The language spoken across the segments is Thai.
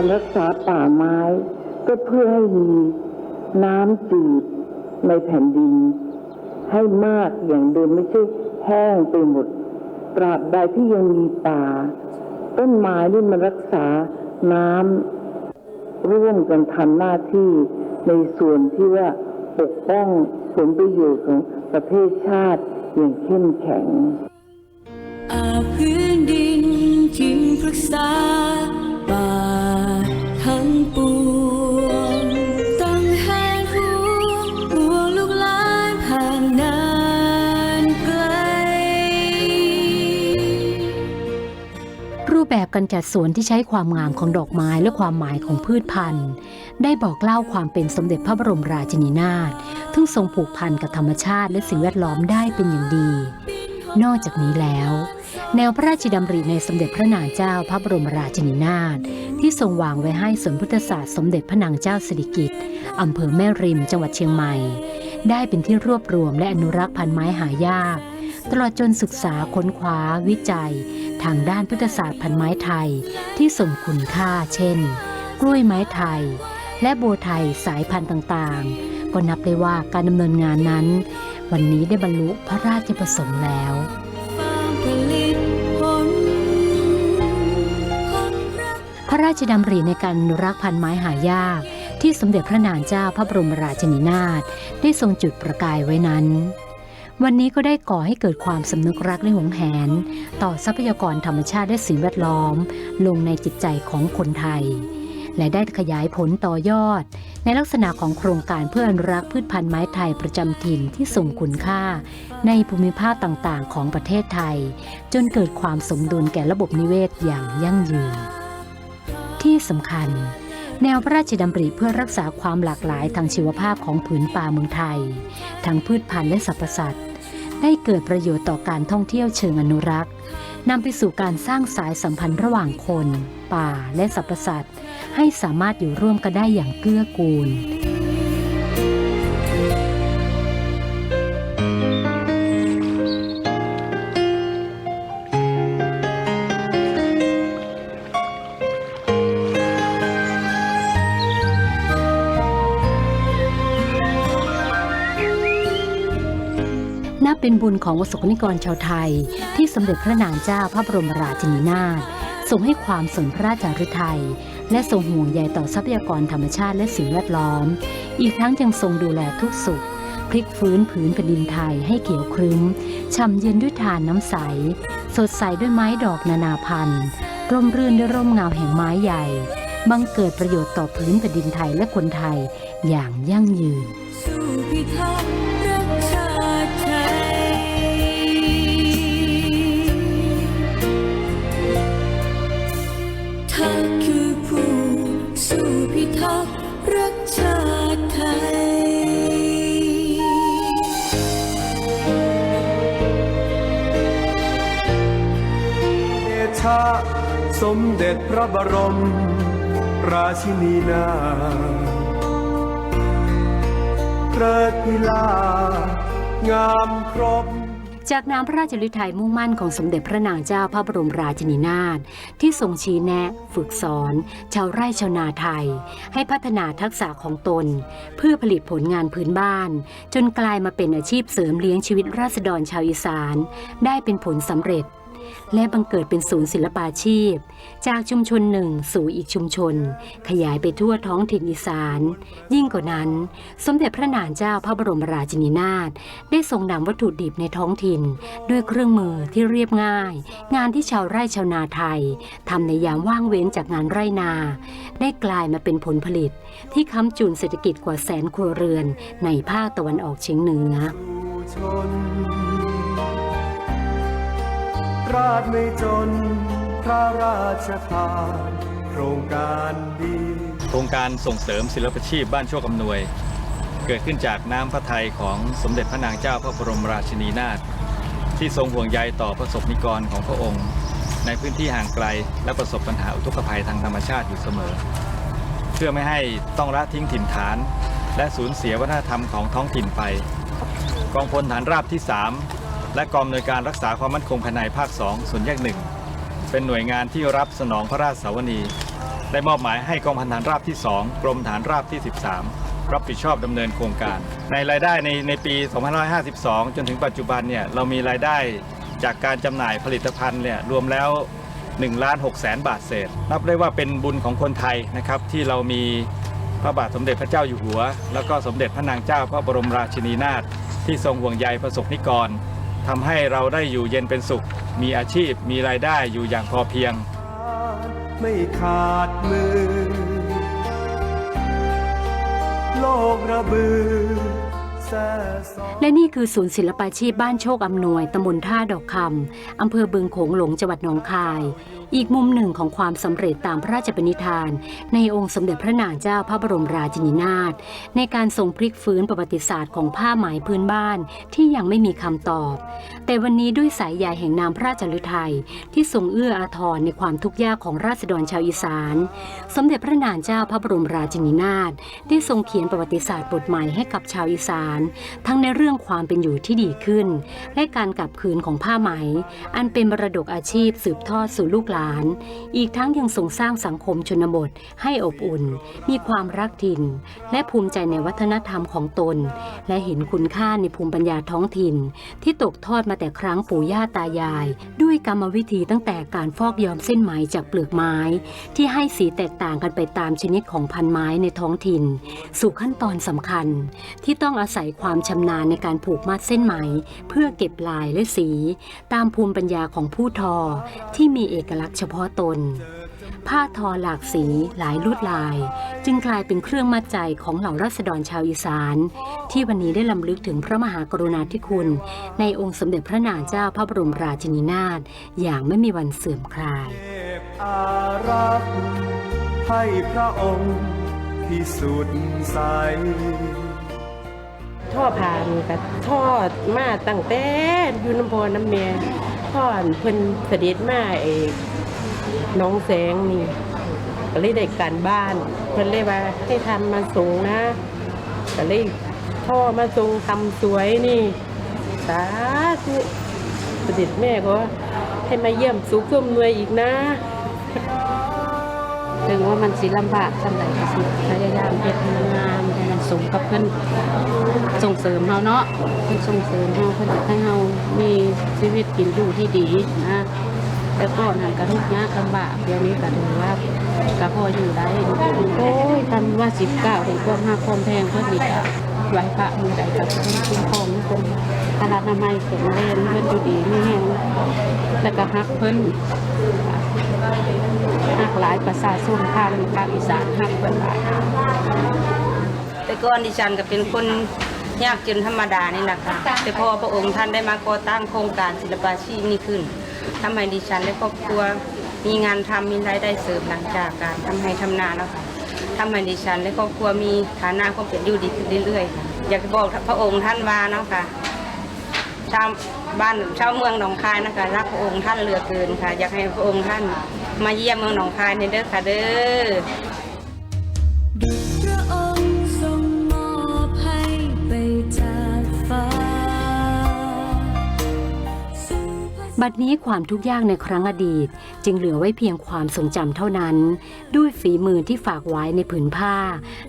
การรักษาป่าไม้ ก็เพื่อให้มีน้ำจืดในแผ่นดิน ให้มากอย่างเดิมไม่ใช่แห้งไปหมด ตราบใดที่ยังมีป่า ต้นไม้นี่มันรักษาน้ำร่วมกันทำหน้าที่ในส่วนที่ว่าปกป้องผลประโยชน์ของประเทศชาติอย่างเข้มแข็งอาพื้นดินที่ปรึกษา การจัดสวนที่ใช้ความงามของดอกไม้และความหมายของพืชพันธุ์ ได้บอกเล่าความเป็นสมเด็จพระบรมราชินีนาถซึ่งทรงผูกพันกับธรรมชาติและสิ่งแวดล้อมได้เป็นอย่างดี นอกจากนี้แล้ว แนวพระราชดำริในสมเด็จพระนางเจ้าพระบรมราชินีนาถที่ทรงวางไว้ให้สวนพุทธศาสตร์สมเด็จพระนางเจ้าสิริกิติ์อำเภอแม่ริมจังหวัดเชียงใหม่ ได้เป็นที่รวบรวมและอนุรักษ์พันธุ์ไม้หายาก ตลอดจนศึกษาค้นคว้าวิจัย ทางด้านพุทธศาสตร์พันไม้ไทยที่ส่งคุณค่า เช่น กล้วยไม้ไทย และโบไทยสายพันธุ์ต่างๆ ก็นับได้ว่าการดำเนินงานนั้น วันนี้ได้บรรลุพระราชประสงค์แล้วพระราชดำริในการรักพันไม้หายาก ที่สมเด็จพระนางเจ้าพระบรมราชินีนาถได้ทรงจุดประกายไว้นั้น วันนี้ก็ได้ก่อให้เกิดความสำนึกรักและหวงแหน ต่อทรัพยากรธรรมชาติและสิ่งแวดล้อม ลงในจิตใจของคนไทย และได้ขยายผลต่อยอด ในลักษณะของโครงการเพื่ออนุรักษ์พืชพันธุ์ไม้ไทยประจำถิ่นที่ส่งคุณค่า ในภูมิภาคต่างๆ ของประเทศไทย จนเกิดความสมดุลแก่ระบบนิเวศอย่างยั่งยืน ที่สำคัญแนวพระราชดำริเพื่อรักษาความหลากหลายทางชีวภาพของผืนป่าเมืองไทย ทั้งพืชพันธุ์และสรรพสัตว์ ได้เกิดประโยชน์ต่อการท่องเที่ยวเชิงอนุรักษ์นำไปสู่การสร้างสายสัมพันธ์ระหว่างคน ป่าและสรรพสัตว์ ให้สามารถอยู่ร่วมกันได้อย่างเกื้อกูล เป็นบุญของวสกนิกรชาวไทย ที่สมเด็จพระนางเจ้าพระบรมราชินีนาถทรงให้ความสนพระราชฤทัยและทรงห่วงใยต่อทรัพยากรธรรมชาติและสิ่งแวดล้อม อีกทั้งยังทรงดูแลทุกสุขพลิกฟื้นผืนแผ่นดินไทยให้เขียวครึ้มช่ำเย็นด้วยทานน้ำใส สดใสด้วยไม้ดอกนานาพันธุ์ ร่มรื่นด้วยร่มเงาแห่งไม้ใหญ่ บังเกิดประโยชน์ต่อพื้นแผ่นดินไทยและคนไทยอย่างยั่งยืน เดชะสมเด็จพระบรม ราชินีนาถเลิศพิลางามครบจากน้ำพระราชฤทัยมุ่งมั่นของสมเด็จพระนางเจ้าพระบรมราชินีนาถที่ทรงชี้แนะฝึกสอน ชาวไร่ชาวนาไทย ให้พัฒนาทักษะของตน เพื่อผลิตผลงานพื้นบ้าน จนกลายมาเป็นอาชีพเสริมเลี้ยงชีวิตราษฎรชาวอีสาน ได้เป็นผลสำเร็จ และบังเกิดเป็นศูนย์ศิลปาชีพ จากชุมชนหนึ่งสู่อีกชุมชน ขยายไปทั่วท้องถิ่นอีสาน ยิ่งกว่านั้น สมเด็จพระนางเจ้าพระบรมราชินีนาถได้ทรงนำวัตถุดิบในท้องถิ่น ด้วยเครื่องมือที่เรียบง่าย งานที่ชาวไร่ชาวนาไทยทำในยามว่างเว้นจากงานไร่นา ได้กลายมาเป็นผลผลิต ที่ค้ำจุนเศรษฐกิจกว่าแสนครัวเรือนในภาคตะวันออกเฉียงเหนือ ราชไม่จน พระราชทาน โครงการดี โครงการส่งเสริมศิลปชีพบ้านโชคอำนวย เกิดขึ้นจากน้ำพระทัยของสมเด็จพระนางเจ้าพระบรมราชินีนาถที่ทรงห่วงใยต่อประสบนิกรของพระองค์ ในพื้นที่ห่างไกลและประสบปัญหาอุทกภัยทางธรรมชาติอยู่เสมอ เพื่อไม่ให้ต้องละทิ้งถิ่นฐาน และสูญเสียวัฒนธรรมของท้องถิ่นไป กองพลฐานราบที่ 3 และกองอำนวยการรักษาความมั่นคงภายในภาค 2 ส่วนแยกหนึ่งเป็นหน่วยงานที่รับสนองพระราชสวนีได้มอบหมายให้กองพันฐานราบที่ 2 กรมฐานราบที่ 13 รับผิดชอบดำเนินโครงการ ในรายได้ในในปี 2552 จนถึงปัจจุบันเนี่ยเรามีรายได้จากการจำหน่ายผลิตภัณฑ์เนี่ยรวมแล้ว1ล้าน6แสนบาทเศษ นับได้ว่าเป็นบุญของคนไทยนะครับที่เรามีพระบาทสมเด็จพระเจ้าอยู่หัว แล้วก็สมเด็จพระนางเจ้าพระบรมราชินีนาถที่ทรงห่วงใยประสบนิกร ทำให้เราได้อยู่เย็นเป็นสุข มีอาชีพมีรายได้อยู่อย่างพอเพียง ไม่ขาดมือ โลกระบือ และนี่คือศูนย์ศิลปาชีพบ้านโชคอำนวยตำบลท่าดอกคำอำเภอบึงโขงหลงจังหวัดหนองคาย อีกมุมหนึ่งของความสำเร็จตามพระราชปณิธาน ในองค์สมเด็จพระนางเจ้าพระบรมราชินีนาถในการทรงพลิกฟื้นประวัติศาสตร์ของผ้าไหมพื้นบ้านที่ยังไม่มีคำตอบ แต่วันนี้ด้วยสายใยแห่งนามพระราชฤทัยที่ทรงเอื้ออาทรในความทุกข์ยากของราษฎรชาวอีสาน สมเด็จพระนางเจ้าพระบรมราชินีนาถได้ทรงเขียนประวัติศาสตร์บทใหม่ให้กับชาวอีสานทั้งในเรื่องความเป็นอยู่ที่ดีขึ้น และการกลับคืนของผ้าไหม อันเป็นมรดกอาชีพสืบทอดสู่ลูกหลาน อีกทั้งยังทรงสร้างสังคมชนบทให้อบอุ่น มีความรักถิ่น และภูมิใจในวัฒนธรรมของตน และเห็นคุณค่าในภูมิปัญญาท้องถิ่น ที่ตกทอดมาแต่ครั้งปู่ย่าตายาย ด้วยกรรมวิธีตั้งแต่การฟอกย้อมเส้นไหมจากเปลือกไม้ ที่ให้สีแตกต่างกันไปตามชนิดของพันไม้ในท้องถิ่น สู่ขั้นตอนสำคัญ ที่ต้องอาศัยความชำนาญในการผูกมัดเส้นไหม เพื่อเก็บลายและสี ตามภูมิปัญญาของผู้ทอที่มีเอกลักษณ์เฉพาะตน ผ้าทอหลากสีหลายลวดลาย จึงกลายเป็นเครื่องมัดใจของเหล่าราษฎรชาวอีสาน ที่วันนี้ได้ลำลึกถึงพระมหากรุณาธิคุณ ในองค์สมเด็จพระนางเจ้าพระบรมราชินีนาถอย่างไม่มีวันเสื่อมคลายอารักษ์ให้พระองค์ที่สุดใส ท่อผ่านกับทอดมาตั้งแต่อยู่น้ำพอน้ำเมียทอดเพิ่นเสด็จมาเอกน้องแสงนี่ก็เลยได้การบ้าน เพิ่นเลยว่าให้ทำมาสูงนะก็เลยท่อมาสูงทำสวยนี่สาธุเสด็จแม่ก็ให้มาเยี่ยมสุขร่วมนวยอีกนะ ถึงว่ามันสิลำบากสำหรับสิพยายามเฮ็ดให้มันงามให้มันสมกับเพิ่นส่งเสริมเฮาเนาะเพิ่นส่งเสริมเฮาเพิ่นอยากให้เฮามีชีวิตกินอยู่ที่ดีนะแต่ก่อนหันกระทุกยากลำบากเดี๋ยวนี้ก็ถือว่าก็พออยู่ได้โอ้ยทำว่าสิบเก้าถึงความหักความแพงเพิ่นนี่ก็ ไหวพระมือใดก็เพิ่นคุ้มครองเพิ่นอนามัยแข็งแรงเพิ่นอยู่ดีไมีแห้งแล้วก็ฮักเพิ่นหักหลายประชาชนทางภาคอีสานหักเพิ่นหลายแต่ก่อนดิฉันก็เป็นคนยากจนธรรมดานี่แหละค่ะแต่พอพระองค์ท่านได้มาก่อตั้งโครงการศิลปาชีพนี้ขึ้นทำให้ดิฉันและครอบครัวมีงานทำมีรายได้เสริมหลังจากการทำให้ทำนาแล้วค่ะ ทำให้ดิฉันและครอบครัวมีฐานะความเป็นอยู่ดีขึ้นเรื่อยๆค่ะอยากจะบอกพระองค์ท่านว่าเนาะค่ะชาวบ้านชาวเมืองหนองคายนะคะรักพระองค์ท่านเหลือเกินค่ะ อยากให้พระองค์ท่านมาเยี่ยมเมืองหนองคายในเด้อค่ะเด้อ บัดนี้ความทุกข์ยากในครั้งอดีต จึงเหลือไว้เพียงความทรงจำเท่านั้น ด้วยฝีมือที่ฝากไว้ในผืนผ้า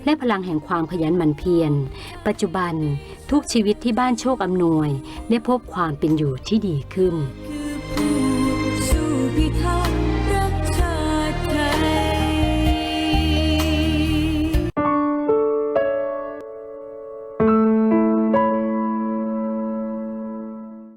และพลังแห่งความขยันหมั่นเพียร ปัจจุบันทุกชีวิตที่บ้านโชคอำนวย ได้พบความเป็นอยู่ที่ดีขึ้น